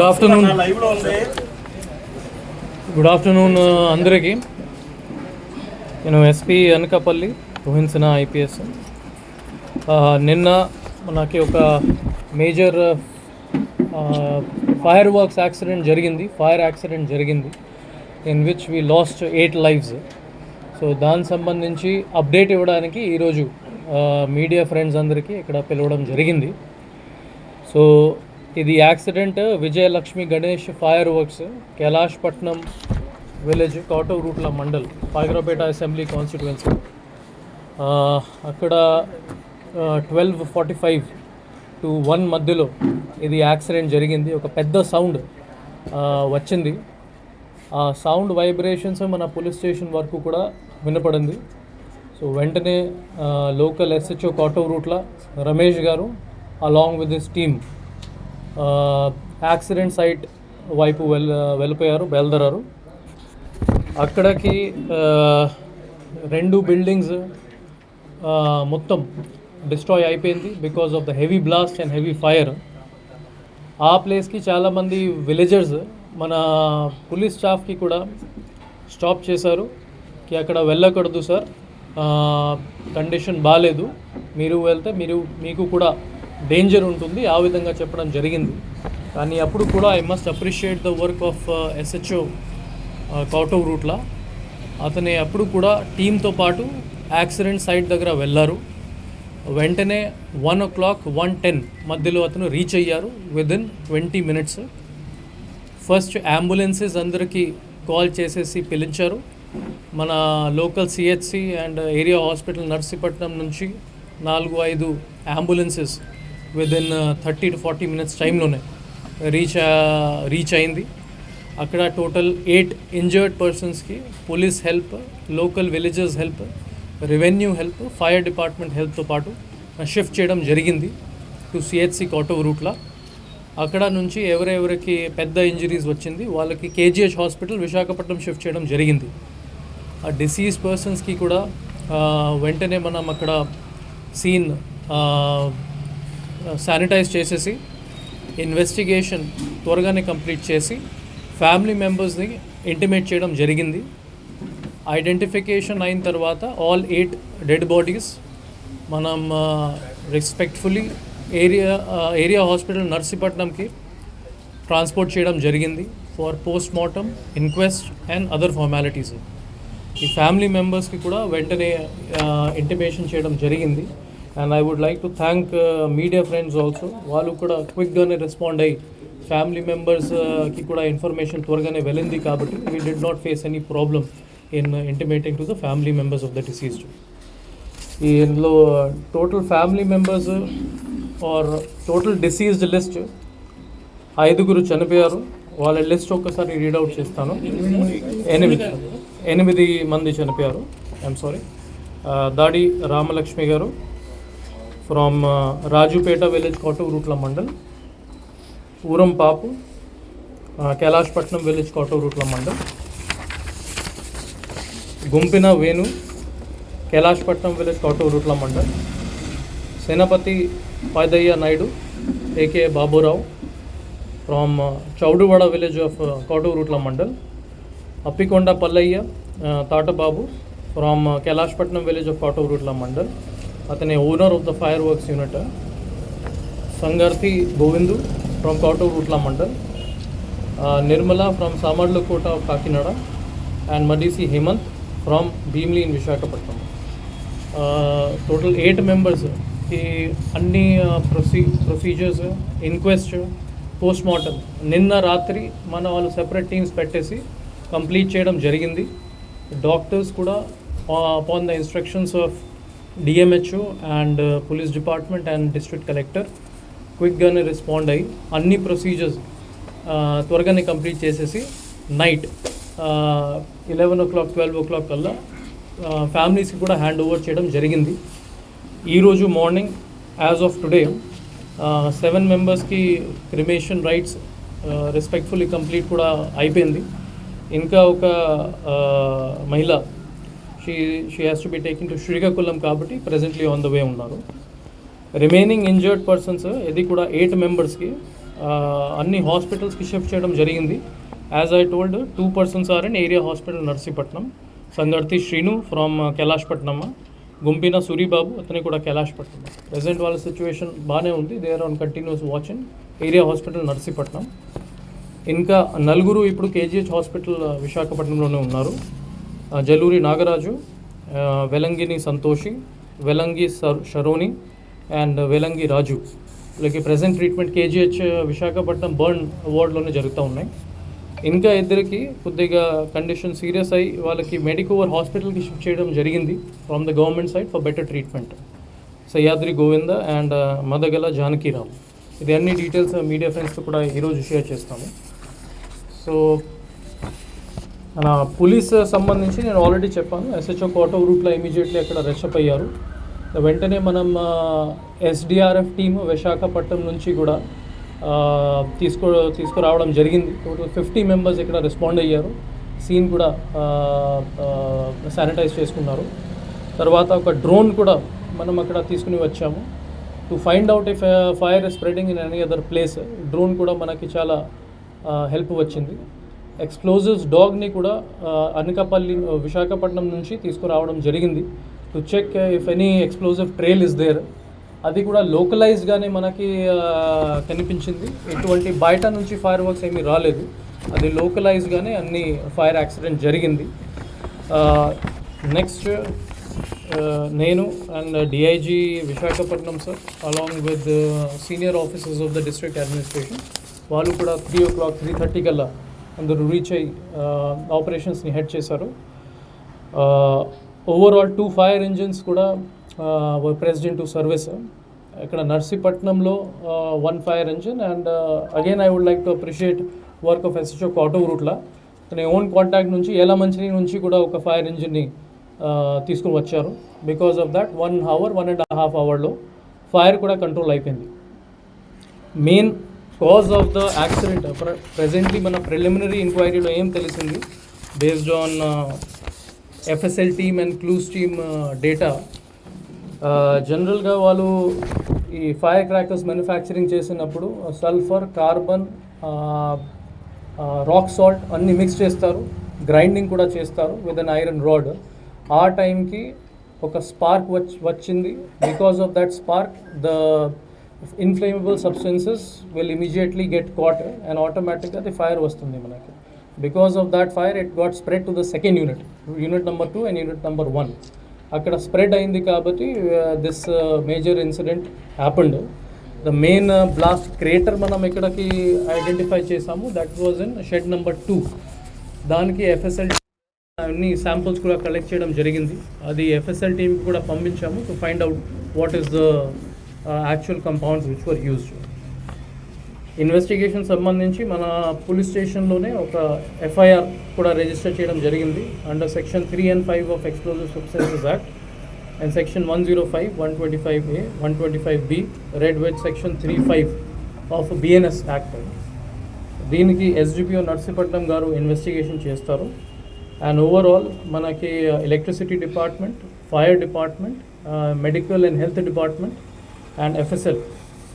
Good afternoon good afternoon అందరికీ. నేను SP Anakapalli రోహిన్సన IPS. నిన్న మనకి ఒక మేజర్ ఫైర్ వర్క్స్ యాక్సిడెంట్ జరిగింది. ఫైర్ యాక్సిడెంట్ జరిగింది. In which we lost eight lives so దానికి సంబంధించి అప్డేట్ ఇవ్వడానికి ఈరోజు మీడియా ఫ్రెండ్స్ అందరికీ ఇక్కడ పిలవడం జరిగింది. సో ఇది accident. Vijayalakshmi Ganesh fire works Kailashpatnam village Kotauratla mandal Payakaraopeta assembly constituency అక్కడ twelve forty five to one మధ్యలో ఇది యాక్సిడెంట్ జరిగింది. ఒక పెద్ద సౌండ్ వచ్చింది. ఆ సౌండ్ వైబ్రేషన్స్ మన పోలీస్ స్టేషన్ వరకు కూడా వినపడింది. సో వెంటనే local SHO Kotauratla Ramesh గారు along with this team accident site వైపు వెల్ వెళ్ళిపోయారు బయలుదేరారు. అక్కడికి రెండు బిల్డింగ్స్ మొత్తం డిస్ట్రాయ్ అయిపోయింది because of the heavy blast and heavy fire. ఆ ప్లేస్కి చాలామంది విలేజర్స్ మన పోలీస్ స్టాఫ్కి కూడా స్టాప్ చేశారు. కి అక్కడ వెళ్ళకూడదు సార్. కండిషన్ బాగాలేదు మీరు వెళ్తే మీరు మీకు కూడా డేంజర్ ఉంటుంది. ఆ విధంగా చెప్పడం జరిగింది. కానీ అప్పుడు కూడా I must appreciate the work of SHO Kotauratla అతని అప్పుడు కూడా టీంతో పాటు యాక్సిడెంట్ సైట్ దగ్గర వెళ్ళారు. వెంటనే one o'clock one ten మధ్యలో అతను రీచ్ అయ్యారు. Within twenty minutes first ambulances అందరికీ కాల్ చేసేసి పిలిచారు. మన local CHC and area hospital Narsipatnam నుంచి నాలుగు ఐదు ambulances within thirty to forty minutes టైంలోనే రీచ్ రీచ్ అయింది. అక్కడ టోటల్ ఎయిట్ ఇంజర్డ్ పర్సన్స్కి police help local villages help revenue help fire department హెల్ప్తో పాటు షిఫ్ట్ చేయడం జరిగింది టు సిహెచ్సి కాటో రూట్లో అక్కడ నుంచి ఎవరెవరికి పెద్ద ఇంజరీస్ వచ్చింది వాళ్ళకి కేజీహెచ్ హాస్పిటల్ విశాఖపట్నం షిఫ్ట్ చేయడం జరిగింది. ఆ డిసీజ్ పర్సన్స్కి కూడా వెంటనే మనం అక్కడ సీన్ శానిటైజ్ చేసేసి ఇన్వెస్టిగేషన్ త్వరగానే కంప్లీట్ చేసి ఫ్యామిలీ మెంబర్స్ని ఇంటిమేట్ చేయడం జరిగింది. ఐడెంటిఫికేషన్ అయిన తర్వాత ఆల్ ఎయిట్ డెడ్ బాడీస్ మనం రెస్పెక్ట్ఫుల్లీ ఏరియా ఏరియా హాస్పిటల్ నర్సీపట్నంకి ట్రాన్స్పోర్ట్ చేయడం జరిగింది for post mortem inquest and other formalities ఈ ఫ్యామిలీ మెంబర్స్కి కూడా వెంటనే ఇంటిమేషన్ చేయడం జరిగింది. And I would like to thank media friends also వాళ్ళు కూడా క్విక్గానే రెస్పాండ్ అయ్యి ఫ్యామిలీ మెంబర్స్కి uh, కూడా ఇన్ఫర్మేషన్ త్వరగానే వెళ్ళింది కాబట్టి we did not face any problem in intimating to the family members of the deceased ఈ ఇందులో total family members are total deceased list ఐదుగురు చనిపోయారు. వాళ్ళ లిస్ట్ ఒక్కసారి రీడౌట్ చేస్తాను. ఎనిమిది ఎనిమిది మంది చనిపోయారు. I'm sorry uh, Dadi Ramalakshmi గారు from Rajupeta village Kotauratla mandal. Uram Papu Kailashpatnam village Kotauratla mandal. Gumpina Venu Kailashpatnam village Kotauratla mandal. Senapathi Paidayya Naidu A K Baburao from Chowduvada village of Kotauratla mandal. Appikonda Pallayya Tatababu from Kailashpatnam village of Kotauratla mandal. అతని owner of the fire works unit Sangarthi Govindu from Kotauratla mandal Nirmala from Samarlakota of Kakinada and Madisi Hemanth from Bheemili in Visakhapatnam total eight మెంబర్స్కి అన్ని ప్రొసీ procedures inquest post mortem నిన్న రాత్రి మన వాళ్ళు separate teams పెట్టేసి complete చేయడం జరిగింది. డాక్టర్స్ కూడా upon the instructions of DMHO and police department and district collector క్విక్గానే respond అయ్యి అన్ని ప్రొసీజర్స్ uh, త్వరగానే కంప్లీట్ చేసేసి night eleven o'clock twelve o'clock కల్లా uh, ఫ్యామిలీస్కి కూడా హ్యాండ్ ఓవర్ చేయడం జరిగింది. ఈరోజు morning as of today seven మెంబర్స్కి క్రిమేషన్ రైట్స్ రెస్పెక్ట్ఫుల్లీ కంప్లీట్ కూడా అయిపోయింది. ఇంకా ఒక uh, మహిళ she she has to be taking to Srikakulam కాబట్టి ప్రజెంట్లీ ఆన్ ద వే ఉన్నారు. రిమైనింగ్ ఇంజర్డ్ పర్సన్స్ ఇది కూడా ఎయిట్ మెంబర్స్కి అన్ని హాస్పిటల్స్కి షిఫ్ట్ చేయడం జరిగింది. As I told two persons are in area hospital Narsipatnam Sangarthi Srinu from Kailashpatnam Gumpina Suribabu అతని కూడా కైలాష్పట్నం ప్రజెంట్ వాళ్ళ సిచ్యువేషన్ బాగానే ఉంది. They are on continuous watching area hospital Narsipatnam ఇంకా నలుగురు ఇప్పుడు కేజీహెచ్ హాస్పిటల్ విశాఖపట్నంలోనే ఉన్నారు. జలూరి నాగరాజు వెలంగిని సంతోషి వెలంగి షరోని అండ్ వెలంగి రాజు. వీళ్ళకి present treatment KGH Visakhapatnam burn అవార్డులోనే జరుగుతూ ఉన్నాయి. ఇంకా ఇద్దరికి కొద్దిగా కండిషన్ సీరియస్ అయ్యి వాళ్ళకి మెడికోవర్ హాస్పిటల్కి షిఫ్ట్ చేయడం జరిగింది from the government side for better treatment Sahyadri Govinda and Madagala Janakiram. ఇది అన్ని డీటెయిల్స్ మీడియా ఫ్రెండ్స్తో కూడా ఈరోజు షేర్ చేస్తాము. సో పోలీస్ సంబంధించి నేను ఆల్రెడీ చెప్పాను. ఎస్హెచ్ఓ కోట రూట్లో ఇమీడియట్లీ అక్కడ రెషప్ అయ్యారు. వెంటనే మనం ఎస్డిఆర్ఎఫ్ టీమ్ విశాఖపట్నం నుంచి కూడా తీసుకో తీసుకురావడం జరిగింది. టోటల్ ఫిఫ్టీ మెంబర్స్ ఇక్కడ రెస్పాండ్ అయ్యారు. సీన్ కూడా శానిటైజ్ చేసుకున్నారు. తర్వాత ఒక డ్రోన్ కూడా మనం అక్కడ తీసుకుని వచ్చాము. To find out if fire spreading in any other place drone కూడా మనకి చాలా హెల్ప్ వచ్చింది. ఎక్స్ప్లోజివ్స్ డాగ్ని కూడా అనకాపల్లి విశాఖపట్నం నుంచి తీసుకురావడం జరిగింది. To check if any explosive trail is there. అది కూడా లోకలైజ్గానే మనకి కనిపించింది. ఎటువంటి బయట నుంచి ఫైర్ వర్క్స్ ఏమీ రాలేదు. అది లోకలైజ్గానే అన్ని ఫైర్ యాక్సిడెంట్ జరిగింది. నెక్స్ట్ నేను and DIG Visakhapatnam sir along with senior officers of the district administration వాళ్ళు కూడా three o'clock three thirty కల్లా అందరూ రీచ్ అయ్యి ఆపరేషన్స్ని హెడ్ చేశారు. ఓవరాల్ టూ ఫైర్ ఇంజిన్స్ కూడా ప్రెసిడెంట్ టు సర్వీస్ ఇక్కడ నర్సీపట్నంలో one fire engine and again I would like to appreciate work of SHO auto రూట్లో తన ఓన్ కాంటాక్ట్ నుంచి ఎలా మంచి నుంచి కూడా ఒక ఫైర్ ఇంజిన్ని తీసుకుని వచ్చారు. Because of that one hour one and half అవర్లో ఫైర్ కూడా కంట్రోల్ అయిపోయింది. Main cause of the accident presently మన ప్రిలిమినరీ ఎంక్వైరీలో ఏం తెలిసింది? Based on FSL team and clues team data జనరల్గా వాళ్ళు ఈ ఫైర్ క్రాకర్స్ మ్యానుఫ్యాక్చరింగ్ చేసినప్పుడు సల్ఫర్ కార్బన్ రాక్ సాల్ట్ అన్ని మిక్స్ చేస్తారు గ్రైండింగ్ కూడా చేస్తారు విత్ అన్ ఐరన్ రాడ్ ఆ టైంకి ఒక స్పార్క్ వచ్చి వచ్చింది. Because of that spark the inflammable substances will immediately get caught and ఆటోమేటిక్గా అది ఫైర్ వస్తుంది మనకి. Because of that fire it got spread to the second unit unit number two and unit number one అక్కడ spread అయింది కాబట్టి this major incident happened the main blast creator మనం ఇక్కడికి identify చేసాము that was in shed number two దానికి FSL అన్ని samples కూడా collect చేయడం జరిగింది. అది ఎఫ్ఎస్ఎల్ టీమ్కి కూడా పంపించాము to find out what is the actual compounds which were used investigation సంబంధించి మన పోలీస్ స్టేషన్లోనే ఒక ఎఫ్ఐఆర్ కూడా రిజిస్టర్ చేయడం జరిగింది. Under section three and five of explosive substances act and section one zero five one twenty five A one twenty five B read with section three five of BNS act దీనికి SDPO Narsipatnam గారు investigation చేస్తారు. And overall మనకి electricity department fire department medical and health department and FSL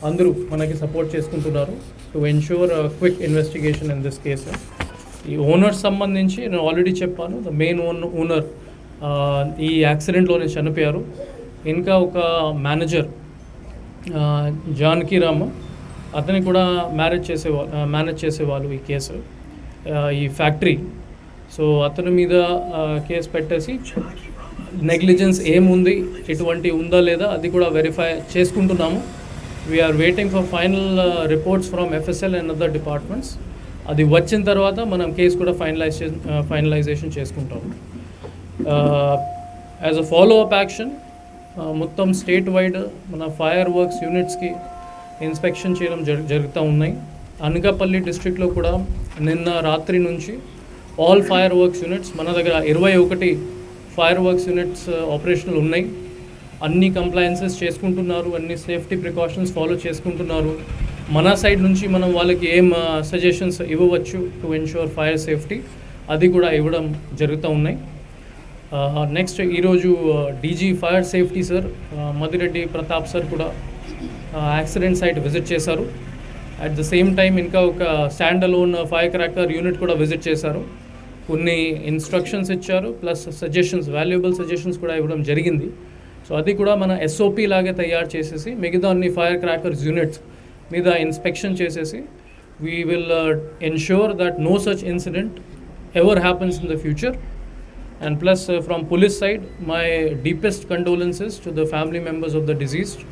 అందరూ మనకి support చేసుకుంటున్నారు to ensure quick investigation in this case ఈ owners సంబంధించి నేను ఆల్రెడీ చెప్పాను ద మెయిన్ ఓన్ ఓనర్ ఈ యాక్సిడెంట్లోనే చనిపోయారు. ఇంకా ఒక మేనేజర్ జానకి రామ్ అతని కూడా మ్యారేజ్ చేసేవాళ్ళు మేనేజ్ చేసేవాళ్ళు ఈ కేసు ఈ ఫ్యాక్టరీ సో అతని మీద కేసు పెట్టేసి నెగ్లిజెన్స్ ఏముంది? ఎటువంటి ఉందా లేదా? అది కూడా వెరిఫై చేసుకుంటున్నాము. We're waiting for final reports from FSL and other departments అది వచ్చిన తర్వాత మనం కేసు కూడా ఫైనలైజ్ ఫైనలైజేషన్ చేసుకుంటాము as a follow up action మొత్తం స్టేట్ వైడ్ మన ఫైర్ వర్క్స్ యూనిట్స్కి ఇన్స్పెక్షన్ చేయడం జ జరుగుతూ ఉన్నాయి. అనకాపల్లి డిస్ట్రిక్ట్లో కూడా నిన్న రాత్రి నుంచి ఆల్ ఫైర్ వర్క్స్ యూనిట్స్ మన దగ్గర ఇరవై ఒకటి fire works units uh, operational ఉన్నాయి. అన్ని కంప్లయన్సెస్ చేసుకుంటున్నారు అన్ని సేఫ్టీ ప్రికాషన్స్ ఫాలో చేసుకుంటున్నారు. మన సైడ్ నుంచి మనం వాళ్ళకి ఏం uh, సజెషన్స్ ఇవ్వవచ్చు టు ఎన్షూర్ ఫైర్ సేఫ్టీ అది కూడా ఇవ్వడం జరుగుతూ ఉన్నాయి. నెక్స్ట్ ఈరోజు DG fire safety sir Madireddy Pratap sir కూడా యాక్సిడెంట్ సైట్ విజిట్ చేశారు. అట్ ద సేమ్ టైం ఇంకా ఒక stand alone fire cracker unit కూడా విజిట్ చేశారు. కొన్ని ఇన్స్ట్రక్షన్స్ ఇచ్చారు ప్లస్ సజెషన్స్ వాల్యుబుల్ సజెషన్స్ కూడా ఇవ్వడం జరిగింది సో అది కూడా మన ఎస్ఓపి లాగే తయారు చేసేసి మిగతా అన్ని ఫైర్ క్రాకర్స్ యూనిట్స్ మీద ఇన్స్పెక్షన్ చేసేసి we will ensure that no such incident ever happens in the future and plus from police side my deepest condolences to the family members of the the.